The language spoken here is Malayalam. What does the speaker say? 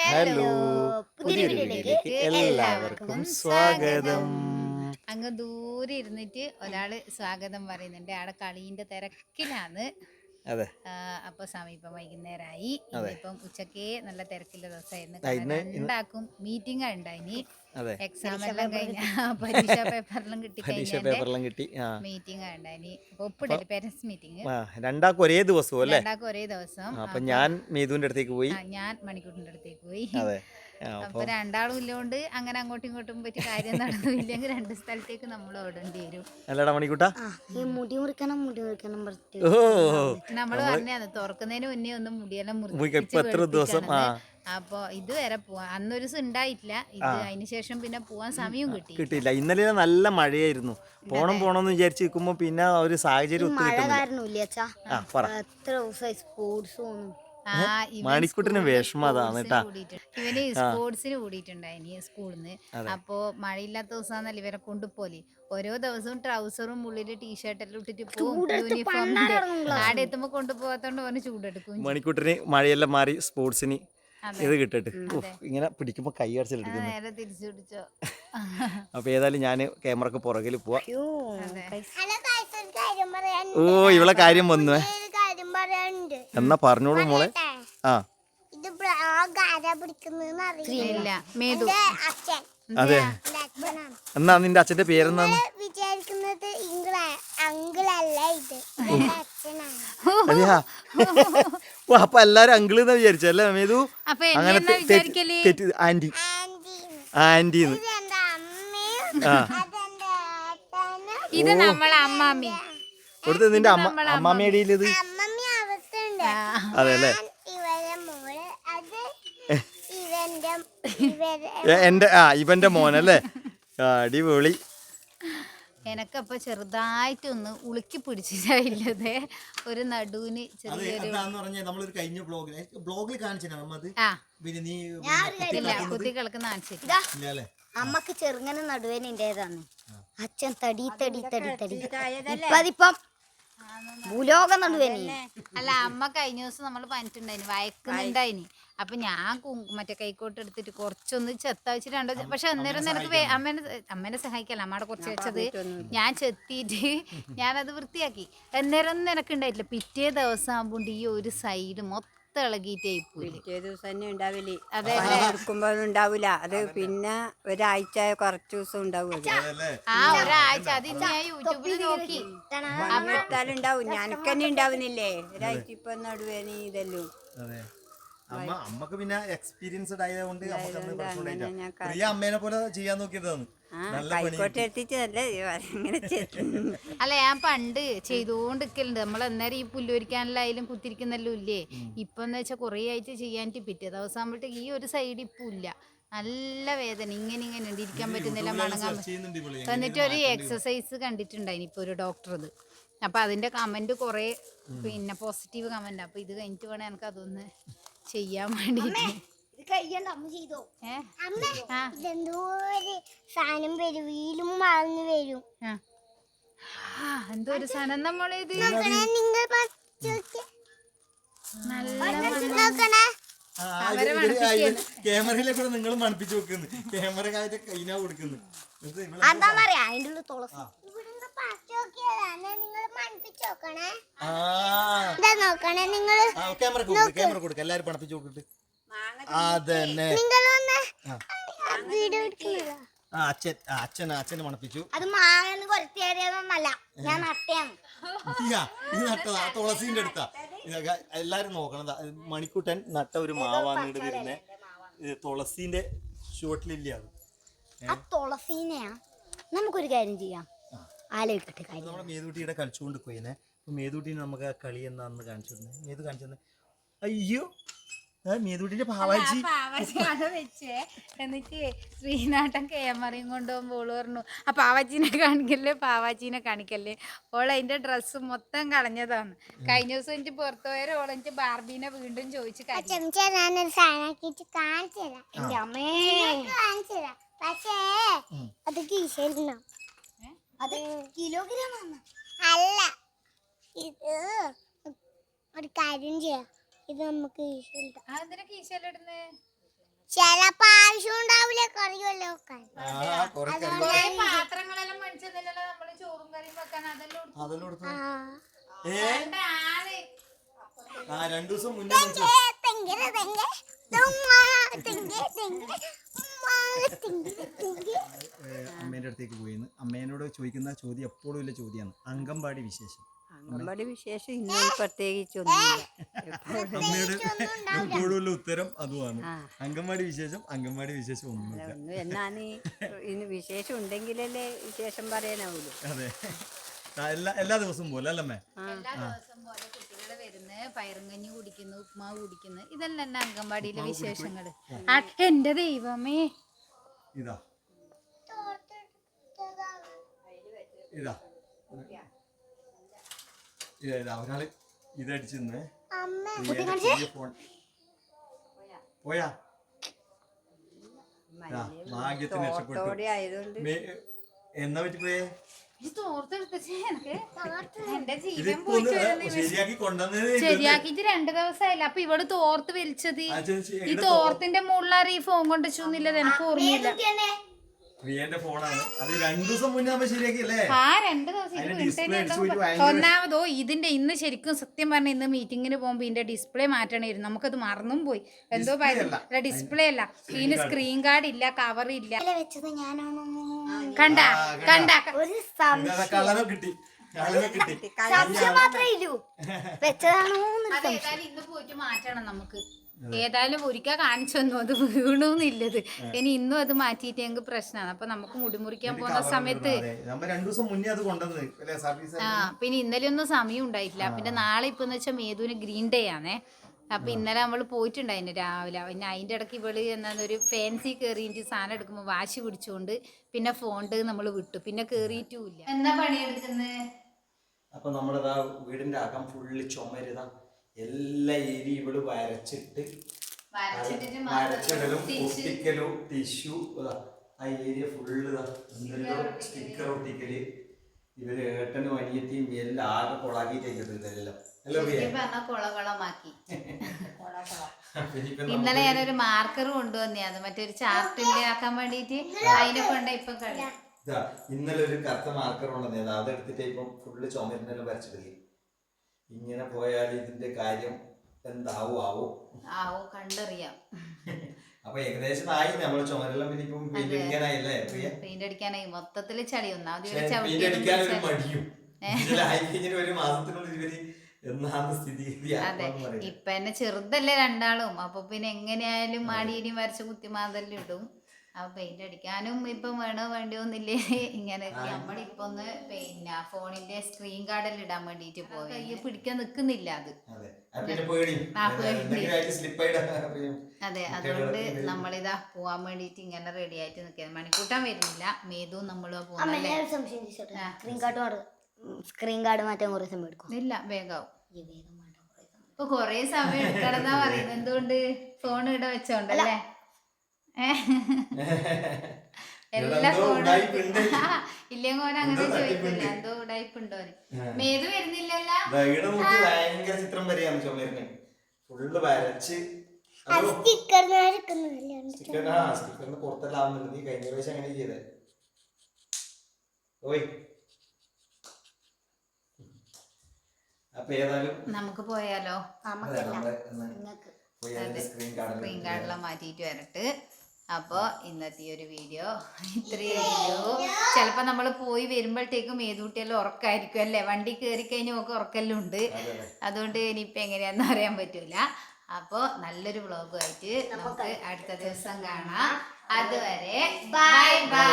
ഹലോ. പുതിയ വീഡിയോയിലേക്ക് എല്ലാവർക്കും സ്വാഗതം. അങ്ങ് ദൂരെ ഇരുന്നിട്ട് ഒരാൾ സ്വാഗതം പറയുന്നുണ്ട്. ആടെ കളീന്റെ തിരക്കിലാണ്. അപ്പൊ സമീപം വൈകുന്നേരമായി. ഇപ്പം ഉച്ചക്കേ നല്ല തിരക്കുള്ള ദിവസമായിരുന്നു. രണ്ടാക്കും മീറ്റിംഗ് ഉണ്ടായിനി. അതെ. എക്സാം എല്ലാം കഴിഞ്ഞ പരീക്ഷ പേപ്പറിലും കിട്ടി പരീക്ഷ പേപ്പറിലും കിട്ടി. മീറ്റിംഗ് ഉണ്ടായിനി. ഒപ്പിടൽ പേരൻസ് മീറ്റിംഗ്? ആ രണ്ടാൾക്കും ഒരേ ദിവസം അല്ലേ? രണ്ടാക്കും ഒരേ ദിവസം. അപ്പൊ ഞാൻ മീതുവിന്റെ അടുത്തേക്ക് പോയി. ആ, ഞാൻ മണിക്കൂട്ടിന്റെ അടുത്തേക്ക് പോയി. അപ്പൊ രണ്ടാളും ഇല്ലോണ്ട് അങ്ങനെ അങ്ങോട്ടും ഇങ്ങോട്ടും പറ്റി കാര്യം നടന്നില്ലെങ്കിൽ രണ്ട് സ്ഥലത്തേക്ക് നമ്മൾ ഓടേണ്ടി വരും. അല്ലടാ മണിക്കൂട്ട. ഈ മുടി മുറിക്കണം മുടി മുറിക്കണം പറഞ്ഞിട്ട്. ഓ. നമ്മൾ പറഞ്ഞാണ് തുറക്കുന്നതിന് മുന്നേ ഒന്ന് മുടിയെല്ലാം മുറിച്ച് ഇപ്പൊ എത്ര ദിവസം? ആ. അപ്പൊ ഇതുവരെ പോവാ. അന്നൊരു ദിവസം ഉണ്ടായിട്ടില്ല. ഇത് അതിന് ശേഷം പിന്നെ പോവാൻ സമയവും കിട്ടി. കിട്ടിയില്ല. ഇന്നലെ നല്ല മഴയായിരുന്നു. പോണം പോണമെന്ന് വിചാരിച്ച് നിൽക്കുമ്പോ പിന്നെ ആ ഒരു സാഹചര്യം ഒത്തു മഴ കിട്ടുന്നില്ല. കാരണമില്ല അച്ഛാ? ആ പറ. എത്ര ദിവസമായി സ്പോർട്സ് ഒന്നും ഇവൻ മണിക്കുട്ടിന് വിഷമം അതാണ് സ്പോർട്സിന് കൂടിയിട്ടുണ്ട്. ഇവന് സ്പോർട്സിന് കൂടിയിട്ടുണ്ടായിനി സ്കൂളിൽ നിന്ന് അപ്പോ മഴയില്ലാത്ത ദിവസമാണല്ലോ ഇവരെ കൊണ്ടുപോലെ ഓരോ ദിവസവും ട്രൗസറും ഉള്ളിൽ ടീഷർട്ടെല്ലാം ഇട്ടിട്ട് പോകും യൂണിഫോം ആടെ എത്തുമ്പോ കൊണ്ടുപോകാത്തോണ്ട് പറഞ്ഞ് ചൂടെടുക്കും മണിക്കൂട്ടിന് മഴയെല്ലാം മാറി സ്പോർട്സിന്. ഇത് കിട്ടിട്ട്. ഇങ്ങനെ പിടിക്കുമ്പോ കൈ അടച്ചിട്ട് നേരെ തിരിച്ചു പിടിച്ചോ. അപ്പൊ ഏതായാലും ഞാൻ ക്യാമറക്ക് പുറകിൽ പോവാ. ഓ ഇവളെ കാര്യം വന്നു. എന്നാ പറഞ്ഞോളൂ മോളെ. ആ. ഇത് ആരാ പിടിക്കുന്നതെന്ന് അറിയില്ല. ഇല്ല മേതു. അച്ഛൻ. അതെ. എന്റെ അച്ഛനാണ് എന്നാ നിന്റെ അച്ഛന്റെ പേരെന്താന്ന് വിചാരിക്കുന്നത് അങ്കിളല്ല ഇത്. എന്റെ അച്ഛനാണ്. അതെയാ? ഓ അപ്പൊ എല്ലാരും അങ്കിൾ എന്നാ വിചാരിച്ചല്ലേ മേതു? അപ്പൊ എന്നെ അങ്ങനെ എന്നാ തെ- തെറ്റ് വിചാരിക്കൽ? തെറ്റ് ആന്റി ആന്റിന്ന് ഇത് അമ്മയും ആ. അതെന്റെ ഏട്ടനും ഇത് നമ്മളെ അമ്മാമ്മി കൊടുത്ത് നിന്റെ അമ്മ അമ്മാമ്മയുടെ ഇത്? അമ്മമ്മ അതെ അല്ലേ ഞാൻ ഇവരെ മോൾ അത് ഇവന്റെ ഇവരെ ഏ, എന്റെ ആ ഇവന്റെ മോനല്ലേ? അടിപൊളി. എനക്കപ്പൊ ചെറുതായിട്ടൊന്ന് ഉളുക്കി പിടിച്ചിട്ടില്ലത് ഒരു നടുവിന് ചെറിയൊരു നമ്മളൊരു കഴിഞ്ഞ ബ്ലോഗിൽ ബ്ലോഗിൽ കാണിച്ചു ആ. പിന്നെ നീ ഇല്ല കുത്തി കിളക്കുന്ന കാണിച്ചില്ല. അമ്മയ്ക്ക് ചെറുങ്ങനെ നടുവേനിന്റെതാണ് അച്ഛൻ തടി തടി തടി തടി. ഇപ്പൊ അതിപ്പം ഭൂലോക നടുവേനി അല്ല അമ്മ കഴിഞ്ഞ ദിവസം നമ്മൾ പനിട്ടുണ്ടായിന് വയക്കുന്നുണ്ടായിന്. അപ്പൊ ഞാൻ മറ്റേ കൈക്കോട്ട് എടുത്തിട്ട് കുറച്ചൊന്ന് ചെത്ത വെച്ചിട്ട് രണ്ടോ പക്ഷെ അന്നേരം നിനക്ക് അമ്മേനെ അമ്മേനെ സഹായിക്കല്ല അമ്മയുടെ കുറച്ച് വെച്ചത് ഞാൻ ചെത്തിയിട്ട് ഞാനത് വൃത്തിയാക്കി. അന്നേരം നിനക്ക് ഉണ്ടായിട്ടില്ല. പിറ്റേ ദിവസം ആകുമ്പോൾ ഈ ഒരു സൈഡ് മൊത്തം ഇളകിയിട്ടേ പോയി പിറ്റേ ദിവസം തന്നെ ഉണ്ടാവില്ല അതെ, പണി എടുക്കുമ്പോ ഉണ്ടാവില്ല അത് പിന്നെ ഒരാഴ്ച കുറച്ച് ദിവസം ഉണ്ടാവും അത്. ആ ഒരാഴ്ച. അത് ഇന്ന് ഞാൻ യൂട്യൂബിൽ നോക്കി. അമ്മത്താലും ഉണ്ടാവും ഞാനൊക്കെ തന്നെ ഉണ്ടാവുന്നില്ലേ? ഒരാഴ്ച ഇപ്പൊ നടുവേനി ഇതെല്ലാം. അതെ. അമ്മ അമ്മയ്ക്ക് പിന്നെ എക്സ്പീരിയൻസ്ഡ് ആയതുകൊണ്ട് പ്രിയ അമ്മേനെ പോലെ ചെയ്യാൻ നോക്കിയതാണ്. അല്ല ഞാൻ പണ്ട് ചെയ്തുകൊണ്ട് നിൽക്കലുണ്ട് നമ്മൾ അന്നേരം ഈ പുല്ലൊരിക്കാനെല്ലാം കുത്തിരിക്കുന്നല്ലോ ഇല്ലേ? ഇപ്പൊ എന്ന് വെച്ചാൽ കുറേ ആയിട്ട് ചെയ്യാനിട്ട് പിറ്റേ ദിവസം ആകുമ്പോഴത്തേക്ക് ഈ ഒരു സൈഡ് ഇപ്പൊ ഇല്ല. നല്ല വേദന. ഇങ്ങനെ ഇങ്ങനെ ഉണ്ട്. ഇരിക്കാൻ പറ്റുന്നില്ല മണങ്ങാൻ. എന്നിട്ട് ഒരു എക്സസൈസ് കണ്ടിട്ടുണ്ടായിന് ഇപ്പൊ ഒരു ഡോക്ടർ ഇത് അപ്പൊ അതിന്റെ കമന്റ് കുറെ പിന്നെ പോസിറ്റീവ് കമന്റ് അപ്പൊ ഇത് കഴിഞ്ഞിട്ട് വേണേ എനിക്ക് അതൊന്ന് ചെയ്യാൻ വേണ്ടി സാധനം വരും വീലും വളർന്നു വരും. ആ. ആ, എന്തോ ഒരു സാധനം. നമ്മളിത് ക്യാമറയിലേക്കൂടെ നിങ്ങൾ മണപ്പിച്ചു വെക്കുന്നു. ക്യാമറ കാര്യം കൈനാ കൊടുക്കുന്നു. എന്താ പറയാ അതിന്റെ ഉള്ളിൽ തുളസി. നോക്കണേ. ആ. ഇതാ നോക്കണേ? നിങ്ങൾ ക്യാമറ കൊടുക്ക് ക്യാമറ കൊടുക്ക്. എല്ലാരും പണപ്പിച്ച് നോക്കിട്ട് അതന്നെ. നിങ്ങൾ വന്ന് ആ. വീഡിയോ എടുക്കുന്നില്ല ആ അച്ഛൻ അച്ഛൻ അച്ഛനെ മണപ്പിച്ചു. അത് മാങ്ങന്ന് ഞാൻ നട്ടയാണ്. നട്ടതാ. തുളസീന്റെ അടുത്താ. എല്ലാരും നോക്കണം മണിക്കുട്ടൻ നട്ട ഒരു മാവാണ് വരുന്നേ. ഇത് തുളസീന്റെ ഷോട്ടിലില്ല അത്. തുളസീനെയാ. നമുക്കൊരു കാര്യം ചെയ്യാം. ആലോചിക്കട്ടെ കാര്യം നമ്മുടെ മേതുട്ടിയുടെ കളിച്ചുകൊണ്ട് പോയിനെ അപ്പോൾ മേതുകുട്ടീനെ നമുക്ക് ആ കളി എന്നാന്ന് കാണിച്ചു തന്നെ മേതു കാണിച്ചു തന്നെ അയ്യോ ആ പാവാജി പാവാച്ചിയാണ് വെച്ചേ. എന്നിട്ട് ശ്രീനാട്ടൻ കേമറിയും കൊണ്ടുപോകുമ്പോൾ ഓൾ പറഞ്ഞു ആ പാവാജിനെ കാണിക്കല്ലേ പാവാജിനെ കാണിക്കല്ലേ? ഓൾ അതിന്റെ ഡ്രസ്സ് മൊത്തം കളഞ്ഞതാണ്. കഴിഞ്ഞ ദിവസം എനിക്ക് പുറത്തു പോയ ഓൾ എനിക്ക് ബാർബീനെ വീണ്ടും ചോദിച്ചു കാണിച്ചു അമ്മേ. കാണിച്ചു പക്ഷേ അത് കീശയിലുണ്ടാവും അത് കിലോഗ്രാം ആണ് അല്ല. ഇത് ഒരു കാര്യം ചെയ്യാം. ഇത് നമുക്ക് ചിലപ്പോ ആവശ്യം ഉണ്ടാവില്ല കുറെ പാത്രങ്ങളെല്ലാം മേടിച്ചതല്ലോ നമ്മൾ ചോറും കറിയും വെക്കാൻ. അതെല്ലാം എടുത്തു. അതെല്ലാം കൊടുത്തു ആ. ആ രണ്ടു ദിവസം മുന്നേ ചോദിക്കുന്ന ചോദ്യം എപ്പോഴും ഇല്ല ചോദ്യമാണ്. അംഗൻവാടി വിശേഷം. അംഗൻവാടി വിശേഷം ഇന്ന് എപ്പോഴും അമ്മയുടെ എപ്പോഴും ഉള്ള ഉത്തരം അതുമാണ്. അംഗൻവാടി വിശേഷം അംഗൻവാടി വിശേഷം ഒന്നുമില്ല. ഇല്ല എന്നാണ് ഇന്ന് വിശേഷം ഉണ്ടെങ്കിലല്ലേ വിശേഷം പറയാനാവൂലൂ? അതെ. എല്ലാ എല്ലാ ദിവസവും പോലെ അല്ലമ്മേ എല്ലാ ദിവസം പോലെ പയറുങ്കഞ്ഞി കുടിക്കുന്നു ഉപ്മാവ് കുടിക്കുന്നു. ഇതെല്ലാം തന്നെ അംഗൻവാടിയിലെ വിശേഷങ്ങൾ. ആ, എന്റെ ദൈവമേ. ഇതാ. ഇതാ. ഇതാ ഇതാ ഒരാൾ ഇതടിച്ചു നിന്നേ അമ്മ പ്രിയയുടെ പുതിയ ഫോൺ? പോയാ? ഭാഗ്യത്തിന് രക്ഷപ്പെട്ടു. എന്നാ പറ്റി പോയേ ശരിയാക്കിട്ട് രണ്ടു ദിവസമായില്ല? അപ്പൊ ഇവിടെ തോർത്ത് വലിച്ചത്. ഈ തോർത്തിന്റെ മുകളിലാറ് ഈ ഫോൺ കൊണ്ട് വെച്ചൊന്നുമില്ല എനിക്ക് ഓർമ്മയില്ല. പ്രിയന്റെ ഫോണാണ്. അത് രണ്ടു ദിവസം മുന്നേ ശരിയാക്കിയല്ലേ? ആ രണ്ട് ദിവസം ഒന്നാമതോ ഇതിന്റെ ഇന്ന് ശരിക്കും സത്യം പറഞ്ഞ ഇന്ന് മീറ്റിംഗിന് പോകുമ്പോ ഇതിന്റെ ഡിസ്പ്ലേ മാറ്റണമായിരുന്നു നമുക്കത് മറന്നും പോയി. എന്തോ അല്ല. ഡിസ്പ്ലേ അല്ല. ഇതിന് സ്ക്രീൻ കാർഡ് ഇല്ല കവർ ഇല്ല. കണ്ട കണ്ട. കിട്ടി. സംശയം മാത്രമേ ഇല്ലൂ. വെച്ചതാണോ ഇന്ന് പോയിട്ട് മാറ്റണം നമുക്ക്. ഏതായാലും ഒരിക്കൽ കാണിച്ചു തന്നു. അത് വീണൂന്നില്ലത്. ഇനി ഇന്നും അത് മാറ്റിയിട്ട് ഞങ്ങൾക്ക് പ്രശ്നമാണ് അപ്പൊ നമുക്ക് മുടിമുറിക്കാൻ പോകുന്ന സമയത്ത് ആ പിന്നെ ഇന്നലെ ഒന്നും സമയം ഉണ്ടായിട്ടില്ല. പിന്നെ നാളെ ഇപ്പൊ വെച്ചാൽ മേതുവിന് ഗ്രീൻ ഡേ ആണേ. അപ്പൊ ഇന്നലെ നമ്മൾ പോയിട്ടുണ്ടായിരുന്നു രാവിലെ. പിന്നെ അതിന്റെ ഇടയ്ക്ക് ഇവൾ എന്നൊരു ഒരു ഫാൻസി കയറിയിട്ട് സാധനം എടുക്കുമ്പോൾ വാശി പിടിച്ചുകൊണ്ട് പിന്നെ ഫോണ്ട് നമ്മൾ വിട്ടു. പിന്നെ കേറിയിട്ടുമില്ല എന്താ പണിയെടുക്കുന്നത് അപ്പൊ നമ്മളിതാ വീടിന്റെ അകം ഫുള്ള് ചുമരുതാ എല്ലാ ഏരിയ ഇവൾ വരച്ചിട്ട് വരച്ചിടലും. ഒട്ടിക്കലും ടിഷ്യൂ ആ ഏരിയ ഫുള്ള് സ്റ്റിക്കർ ഒട്ടിക്കൽ. ഇവർ ഏട്ടനും അനിയത്തിയും എല്ലാം ആകെ കൊളാക്കി ഇനിയിപ്പൊ ഇന്നലെ ഞാനൊരു മാർക്കർ കൊണ്ടുവന്നേ അത് മറ്റേ ഒരു ചാർട്ടിന്റെ ആക്കാൻ വേണ്ടിട്ട്? അതിനെ കൊണ്ട് ഇപ്പൊ ഇന്നലെ ഒരു കറുത്ത മാർക്കർ ഉണ്ടെന്നേ അതെടുത്തിട്ട് ഇപ്പം ഫുള്ള് ചുമരിനെല്ലാം വരച്ചിടില്ലേ ഇങ്ങനെ പോയാൽ ഇതിന്റെ കാര്യം എന്താവും ആവും? ആവോ കണ്ടറിയാം. അപ്പൊ ഏകദേശം ആയി. നമ്മൾ ചുമരെല്ലാം പിന്നെ ഇപ്പം പെയിന്റ് അടിക്കാനായില്ലേ പെയിന്റ് അടിക്കാനായി മൊത്തത്തിൽ ചളി. ഒന്നാമത് പെയിന്റ് അടിക്കാൻ ഒരു മടിയും. ഇതിലായി കഴിഞ്ഞിട്ട് ഒരു മാസത്തിനുള്ളിൽ ഇവർ എന്നാണ് സ്ഥിതി അതെ. ഇപ്പൊ എന്നെ ചെറുതല്ലേ രണ്ടാളും. അപ്പൊ പിന്നെ എങ്ങനെയായാലും മാടിയിനി വരച്ച് കുത്തിമാതെല്ലാം ഇടും അപ്പൊ പെയിന്റ് അടിക്കാനും ഇപ്പം വേണോ വേണ്ടിയോന്നില്ലേ ഇങ്ങനെ നമ്മളിപ്പൊ ഒന്ന് പിന്നെ ഫോണിന്റെ സ്ക്രീൻ ഗാർഡിൽ ഇടാൻ വേണ്ടിട്ട് പോയി. കയ്യെ പിടിക്കാൻ നിക്കുന്നില്ല അത്. അതെ. ആ, അതുകൊണ്ട് നമ്മളിതാ പോവാൻ വേണ്ടിട്ട് ഇങ്ങനെ റെഡി ആയിട്ട് നിക്കുന്നത് മണിക്കൂട്ടാൻ വരുന്നില്ല. മേതും നമ്മളും ചോദിച്ചോട്ടെ? സ്ക്രീൻ ഗാർഡ് മാറ്റാൻ കുറേ സമയം എടുക്കും ഇല്ല വേഗാവും. ഇപ്പൊ കൊറേ സമയം എടുക്കണം എന്താ പറയുന്നത്. എന്തുകൊണ്ട്? ഫോൺ ഇവിടെ വെച്ചോണ്ടല്ലേ? എല്ലാ ഇല്ലെങ്കിൽ ഓൻ അങ്ങനെ എന്തോ ചോദിക്കില്ല തട്ടിപ്പുണ്ട്. എന്തോ ഉടായിപ്പുണ്ടോ മേതു വരുന്നില്ലല്ലോ? ഇവിടെ ഭയങ്കര ചിത്രം വരെയാണ് ചുമരിന് ഫുള്ള് വരച്ച്. അതോ സ്റ്റിക്കർ എടുക്കുന്നില്ല സ്റ്റിക്കർ ആ സ്റ്റിക്കറിന് പുറത്തെല്ലാം ആവുന്നുണ്ട് നീ കഴിഞ്ഞ പ്രാവശ്യം അങ്ങനെ ചെയ്തേ? ഓയ്. അപ്പൊ ഏതായാലും നമുക്ക് പോയാലോ? സ്ക്രീൻ കാർഡിലെ മാറ്റിയിട്ട് വരട്ട്. അപ്പോൾ ഇന്നത്തെ ഈ ഒരു വീഡിയോ ഇത്രയേ ഉള്ളൂ. ചിലപ്പോൾ നമ്മൾ പോയി വരുമ്പോഴത്തേക്കും ഏതുകുട്ടിയെല്ലാം ഉറക്കായിരിക്കും അല്ലേ? വണ്ടി കയറി കഴിഞ്ഞ് നമുക്ക് ഉറക്കെല്ലാം ഉണ്ട്. അതെ. അതെ അതുകൊണ്ട് ഇനിയിപ്പോൾ എങ്ങനെയാണെന്ന് അറിയാൻ പറ്റൂല. അപ്പോൾ നല്ലൊരു വ്ളോഗുമായിട്ട് നമുക്ക് അടുത്ത ദിവസം കാണാം. അതുവരെ ബൈ ബൈ